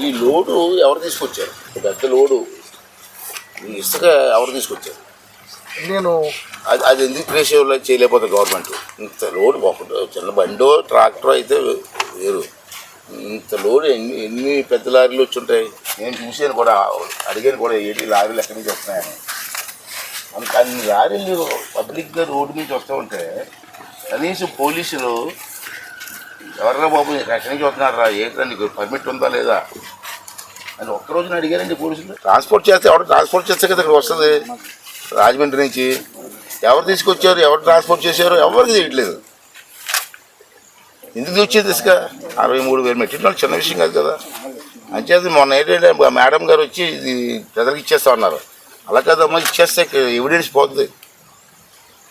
ఈ లోడు ఎవరు తీసుకొచ్చారు? పెద్ద లోడు. ఈ ఇసుక ఎవరు తీసుకొచ్చారు? నేను అది అది ఎందుకు ట్రేస్ చేయలేకపోతుంది గవర్నమెంట్ ఇంత లోడ్ ఒకటి చిన్న బండో ట్రాక్టర్ అయితే వేరు. ఇంత లోడ్ ఎన్ని ఎన్ని పెద్ద లారీలు వచ్చి ఉంటాయి నేను చూసాను కూడా అడిగాను కూడా ఏంటి లారీలు ఎక్కడి నుంచి వస్తున్నాయని. అంత అన్ని లారీలు పబ్లిక్గా రోడ్డు నుంచి వస్తూ ఉంటే కనీసం పోలీసులు ఎవర్రా బాబు? ఎక్కడి వస్తున్నారా ఏంటంటే నీకు పర్మిట్ ఉందా లేదా? అని ఒక్క రోజున అడిగారండి పోలీసులు. ట్రాన్స్పోర్ట్ చేస్తే ఎవరు ట్రాన్స్పోర్ట్ చేస్తే కదా ఇక్కడ వస్తుంది? రాజమండ్రి నుంచి. ఎవరు తీసుకొచ్చారు? ఎవరు ట్రాన్స్పోర్ట్ చేశారు? ఎవరికి తీయట్లేదు ఎందుకు వచ్చేది ఇసుక? అరవై మూడు వేలు మెట్టిన వాళ్ళు చిన్న విషయం కాదు కదా. అంచేది మొన్న ఏంటంటే మేడం గారు వచ్చి ఇది ప్రజలకు ఇచ్చేస్తా ఉన్నారు అలా కదమ్మా ఇచ్చేస్తే ఎవిడెన్స్ పోతుంది.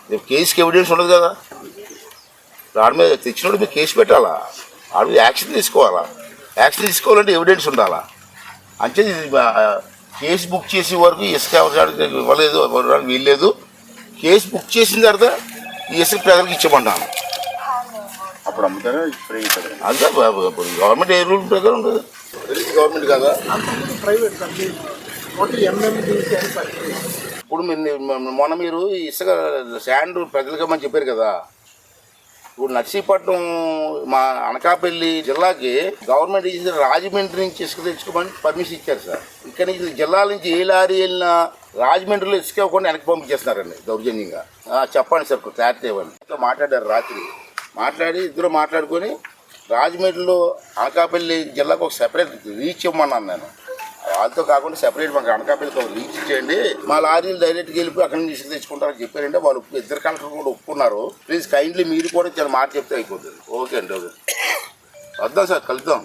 రేపు కేసుకి ఎవిడెన్స్ ఉండదు కదా. దాని మీద తెచ్చినోడు మీరు కేసు పెట్టాలా? ఆడు యాక్షన్ తీసుకోవాలా? యాక్షన్ తీసుకోవాలంటే ఎవిడెన్స్ ఉండాలా? అంటే కేసు బుక్ చేసే వరకు ఇసుక ఎవరికి ఇవ్వలేదు ఇవ్వడానికి వీల్లేదు. కేసు బుక్ చేసిన తర్వాత ఈ ఇసుక ప్రజలకు ఇచ్చమంటాను అప్పుడు అమ్ముతారా? ఫ్రీ అంతే గవర్నమెంట్ ఏ రూల్ ప్రకారం ఉంటుంది? గవర్నమెంట్ కదా? ఇప్పుడు మీరు మొన్న మీరు ఈ ఇసుక శాండ్ ప్రజలకు ఇవ్వమని చెప్పారు కదా. ఇప్పుడు నర్సీపట్నం మా అనకాపల్లి జిల్లాకి గవర్నమెంట్ ఇచ్చిన రాజమండ్రి నుంచి ఇసుక తెచ్చుకోమని పర్మిషన్ ఇచ్చారు సార్. ఇక్కడ నుంచి జిల్లాల నుంచి ఏ లారీ వెళ్ళినా రాజమండ్రిలో ఇసుక ఇవ్వకుండా వెనక్కి పంపించేస్తున్నారండి దౌర్జన్యంగా. చెప్పండి సార్ క్లారిటీ ఇవ్వండి. ఇంట్లో మాట్లాడారు రాత్రి. మాట్లాడి ఇద్దరు మాట్లాడుకొని రాజమండ్రిలో అనకాపల్లి జిల్లాకు ఒక సెపరేట్ రీచ్ ఇవ్వమన్నాను నేను. వాళ్ళతో కాకుండా సెపరేట్ మాకు అనకాపల్లితో లీక్ ఇచ్చేయండి మా లారీలు డైరెక్ట్గా వెళ్ళిపోయి అక్కడ నుంచి ఇసుక తెచ్చుకుంటారని చెప్పారంటే వాళ్ళు ఇద్దరు కలెక్టర్ కూడా ఒప్పుకున్నారు. ప్లీజ్ కైండ్లీ మీరు కూడా చాలా మాట చెప్తే అయిపోతుంది. ఓకే అండి ఓకే వద్దాం సార్ కలుద్దాం.